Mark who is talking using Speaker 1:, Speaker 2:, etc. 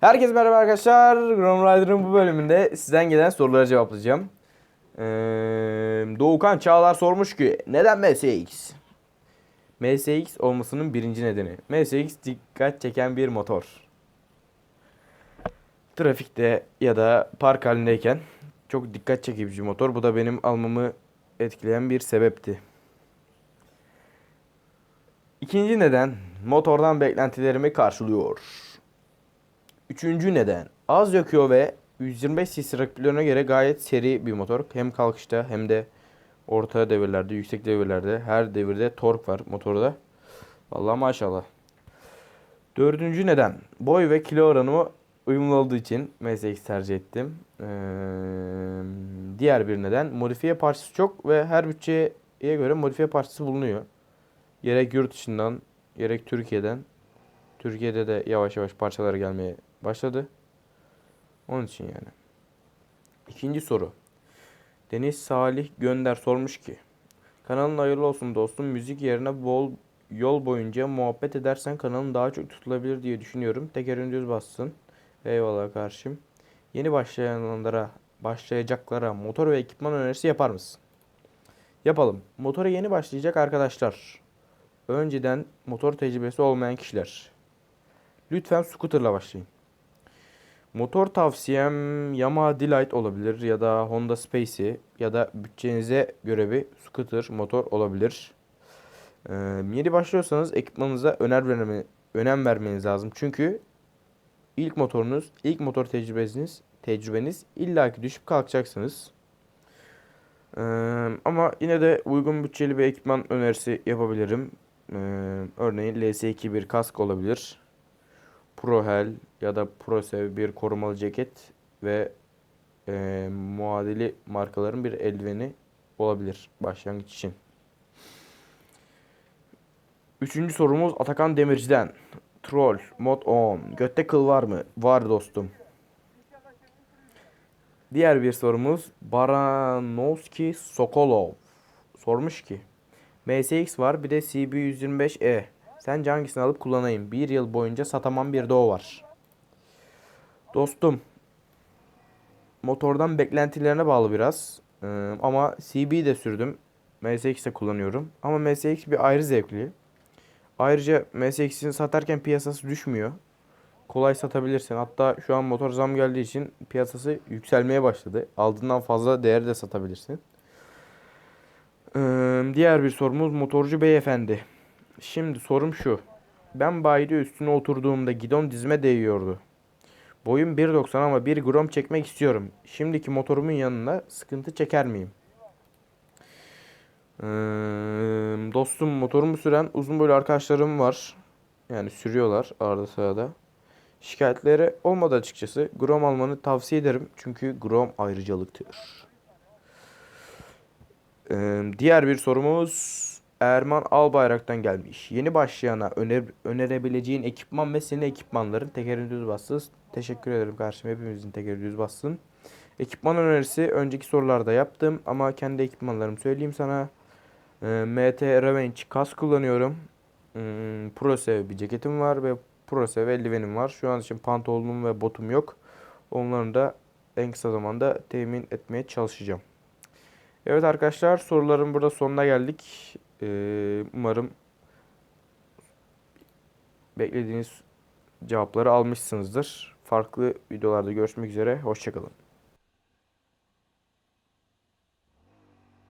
Speaker 1: Herkese merhaba arkadaşlar. Grom Rider'ın bu bölümünde sizden gelen sorulara cevaplayacağım. Ee, Doğukan Çağlar sormuş ki neden MSX? MSX olmasının birinci nedeni. MSX dikkat çeken bir motor. Trafikte ya da park halindeyken çok dikkat çekici motor. Bu da benim almamı etkileyen bir sebepti. İkinci neden motordan beklentilerimi karşılıyor. Üçüncü neden az yakıyor ve 125 cc rakiplerine göre gayet seri bir motor. Hem kalkışta hem de orta devirlerde, yüksek devirlerde her devirde tork var motorda. Vallahi maşallah. Dördüncü neden boy ve kilo oranımı uyumlu olduğu için MSX tercih ettim. Ee, diğer bir neden modifiye parçası çok ve her bütçeye göre modifiye parçası bulunuyor. Gerek yurt dışından gerek Türkiye'den. Türkiye'de de yavaş yavaş parçalar gelmeye başladı. Onun için yani. İkinci soru. Deniz Salih Gönder sormuş ki. Kanalın hayırlı olsun dostum. Müzik yerine bol yol boyunca muhabbet edersen kanalın daha çok tutulabilir diye düşünüyorum. Tekerin düz bassın. Eyvallah karşım. Yeni başlayanlara, başlayacaklara motor ve ekipman önerisi yapar mısın? Yapalım. Motora yeni başlayacak arkadaşlar. Önceden motor tecrübesi olmayan kişiler. Lütfen scooterla başlayın. Motor tavsiyem Yamaha Delight olabilir ya da Honda Spacey ya da bütçenize göre bir scooter motor olabilir. Ee, yeni başlıyorsanız ekipmanınıza öner verme, önem vermeniz lazım. Çünkü ilk motorunuz, ilk motor tecrübeniz, tecrübeniz illaki düşüp kalkacaksınız. Ee, ama yine de uygun bütçeli bir ekipman önerisi yapabilirim. Ee, örneğin LS2 bir kask olabilir. ProHel ya da ProSev bir korumalı ceket ve e, muadili markaların bir eldiveni olabilir başlangıç için. Üçüncü sorumuz Atakan Demirci'den. Troll, mod on. Götte kıl var mı? Var dostum. Diğer bir sorumuz Baranovski Sokolov. Sormuş ki MSX var bir de CB125E. Sence hangisini alıp kullanayım? Bir yıl boyunca satamam bir de o var. Dostum motordan beklentilerine bağlı biraz. Ee, ama CB de sürdüm. MSX de kullanıyorum. Ama MSX bir ayrı zevkli. Ayrıca MSX'in satarken piyasası düşmüyor. Kolay satabilirsin. Hatta şu an motor zam geldiği için piyasası yükselmeye başladı. Aldığından fazla değer de satabilirsin. Ee, diğer bir sorumuz motorcu beyefendi. Şimdi sorum şu. Ben bayide üstüne oturduğumda gidon dizime değiyordu. Boyum 1.90 ama 1 gram çekmek istiyorum. Şimdiki motorumun yanına sıkıntı çeker miyim? Ee, dostum motorumu süren uzun boylu arkadaşlarım var. Yani sürüyorlar arada sırada. Şikayetleri olmadı açıkçası. Grom almanı tavsiye ederim. Çünkü Grom ayrıcalıktır. Ee, diğer bir sorumuz Erman Albayrak'tan gelmiş. Yeni başlayana öner önerebileceğin ekipman ve senin ekipmanların tekerin düz bassın. Teşekkür ederim kardeşim. Hepimizin tekeri düz bassın. Ekipman önerisi önceki sorularda yaptım ama kendi ekipmanlarımı söyleyeyim sana. E, MT Revenge kas kullanıyorum. Hmm, ProSev bir ceketim var ve ProSev eldivenim var. Şu an için pantolonum ve botum yok. Onların da en kısa zamanda temin etmeye çalışacağım. Evet arkadaşlar soruların burada sonuna geldik. Ee, umarım beklediğiniz cevapları almışsınızdır. Farklı videolarda görüşmek üzere. Hoşçakalın.